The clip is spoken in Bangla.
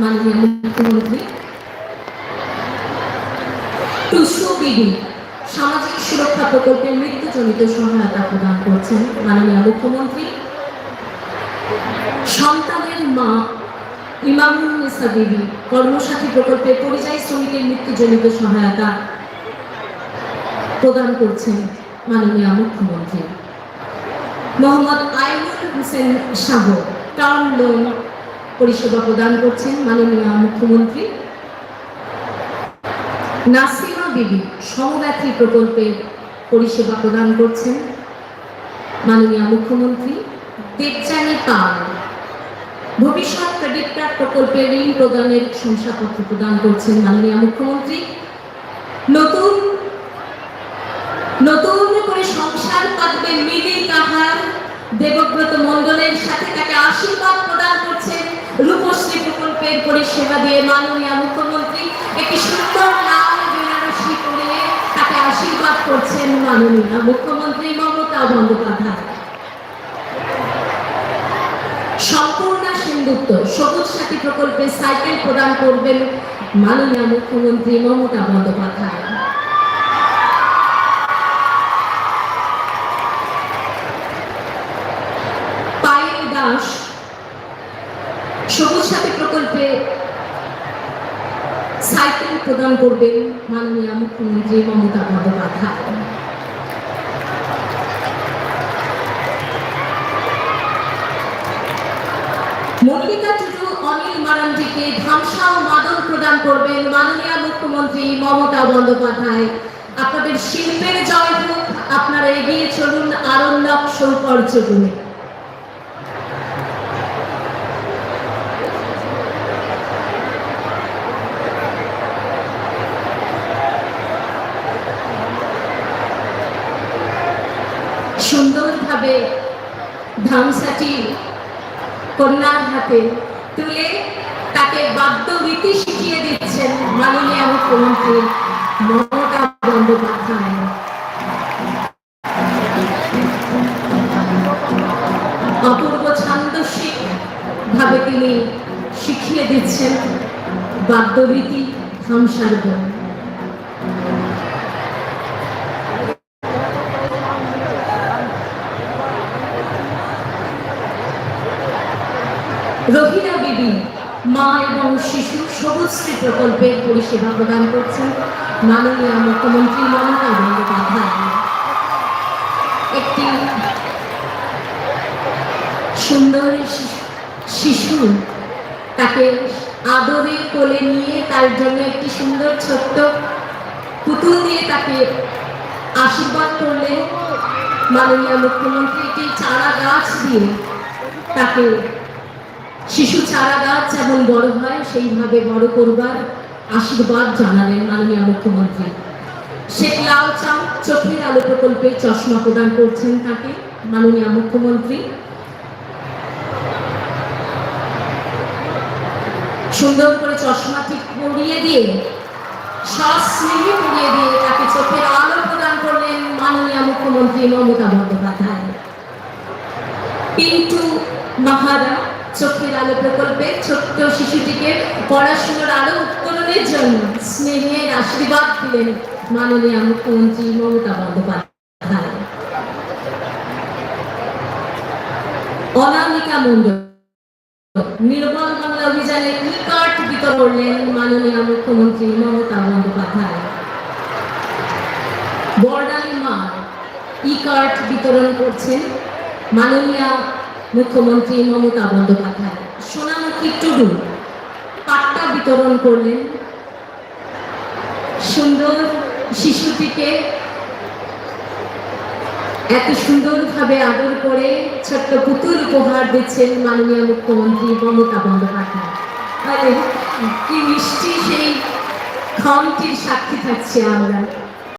মাননীয় মুখ্যমন্ত্রী টুসু বিডি সামাজিক সুরক্ষা প্রকল্পে মৃত্যুজনিত সহায়তা প্রদান করছেন মাননীয় মুখ্যমন্ত্রী। সন্তানের মা ইমামুন্নেসা দেবী কর্মসাথী প্রকল্পে পরিযায়ী শ্রমিকের মৃত্যুজনিত সহায়তা প্রদান করছেন মাননীয় মুখ্যমন্ত্রী। মোহাম্মদ আইনুল হোসেন শাহ, টার্ম লোন পরিষেবা প্রদান করছেন মাননীয় মুখ্যমন্ত্রী। নাসিমা বিবি সমব্যথী প্রকল্পের পরিষেবা প্রদান করছেন মাননীয় মুখ্যমন্ত্রী। দেবচানী পাল ভবিষ্যৎ ক্রেডিট কার্ড প্রকল্পে ঋণ প্রদানের শংসাপত্র প্রদান করছেন মাননীয় মুখ্যমন্ত্রী। নতুন নতুন করে সংসার পাতবে মিলি কাহার দেবব্রত মণ্ডলের সাথে তাকে আশীর্বাদ প্রদান রূপশ্রী প্রকল্পের পরিষেবা দিয়ে মাননীয় মুখ্যমন্ত্রী একটি সুন্দর লাল বেনারসি করে তাকে আশীর্বাদ করছেন মাননীয় মুখ্যমন্ত্রী মমতা বন্দ্যোপাধ্যায়। সম্পূর্ণ সিন্ধুত্ব, সবুজ সাথী প্রকল্পে সাইকেল প্রদান করবেন মাননীয় মুখ্যমন্ত্রী মমতা বন্দ্যোপাধ্যায়। পায়েল দাস সবুজ সাথী প্রকল্পে সাইকেল প্রদান করবেন মাননীয় মুখ্যমন্ত্রী মমতা বন্দ্যোপাধ্যায়। মল্লিকা টুটু অনিল মারান্ডিকে ধামসা ও মাদক প্রদান করবেন মাননীয় মুখ্যমন্ত্রী মমতা বন্দ্যোপাধ্যায়। আপনাদের শিল্পের জয় হোক, আপনারা এগিয়ে চলুন আরণ্যক সৌকর্য গুণে। সুন্দরভাবে ধামসাটি কন্যার হাতে তুলে তাকে বাদ্যগীতি শিখিয়ে দিচ্ছেন মাননীয় মুখ্যমন্ত্রী মমতা বন্দ্যোপাধ্যায়। অপূর্ব ছান্দস্বিক ভাবে তিনি শিখিয়ে দিচ্ছেন বাদ্যগীতি ধামসার রহিলা বিবি, মা এবং শিশু সবুজশ্রী প্রকল্পের পরিষেবা প্রদান করছেন। মাননীয় মুখ্যমন্ত্রী মমতা বন্দ্যোপাধ্যায়। একটি সুন্দর শিশু তাকে আদরে কোলে নিয়ে তার জন্য একটি সুন্দর ছোট্ট পুতুল দিয়ে তাকে আশীর্বাদ করলেন। মাননীয় মুখ্যমন্ত্রী একটি চারা গাছ দিয়ে তাকে শিশু চারা গাছ যেমন বড় হয়, সেইভাবে বড় করবার আশীর্বাদ জানালেন মাননীয় মুখ্যমন্ত্রী। শেখ লাল চাঁদ চোখের আলো প্রকল্পে চশমা প্রদান করছেন তাকে মাননীয় মুখ্যমন্ত্রী। সুন্দর করে চশমা ঠিক পরিয়ে দিয়ে, সস্নেহে পরিয়ে দিয়ে তাকে চোখের আলো প্রদান করলেন মাননীয় মুখ্যমন্ত্রী মমতা বন্দ্যোপাধ্যায়। পিন্টু মাহারা চোখের আলো প্রকল্পে ছোট্ট শিশুটিকে পড়াশোনার আলো উত্তোলনের জন্য স্নেহের আশীর্বাদ দিলেন মাননীয় মুখ্যমন্ত্রী মমতা বন্দ্যোপাধ্যায়। অনামিকা মন্ডল নির্মল বাংলা অভিযানে ই কার্ড মাননীয় মুখ্যমন্ত্রী মমতা বন্দ্যোপাধ্যায়। বর্ডালি মা ই কার্ড বিতরণ করছেন মাননীয় মুখ্যমন্ত্রী মমতা বন্দ্যোপাধ্যায়, সোনামুখী টুডু, পাট্টা বিতরণ করলেন। সুন্দর শিশুটিকে এত সুন্দরভাবে আদর করে ছোট্ট পুতুল উপহার দিচ্ছেন মাননীয় মুখ্যমন্ত্রী মমতা বন্দ্যোপাধ্যায়। কি মিষ্টি সেই ক্ষণটির সাক্ষী থাকছে আমরা।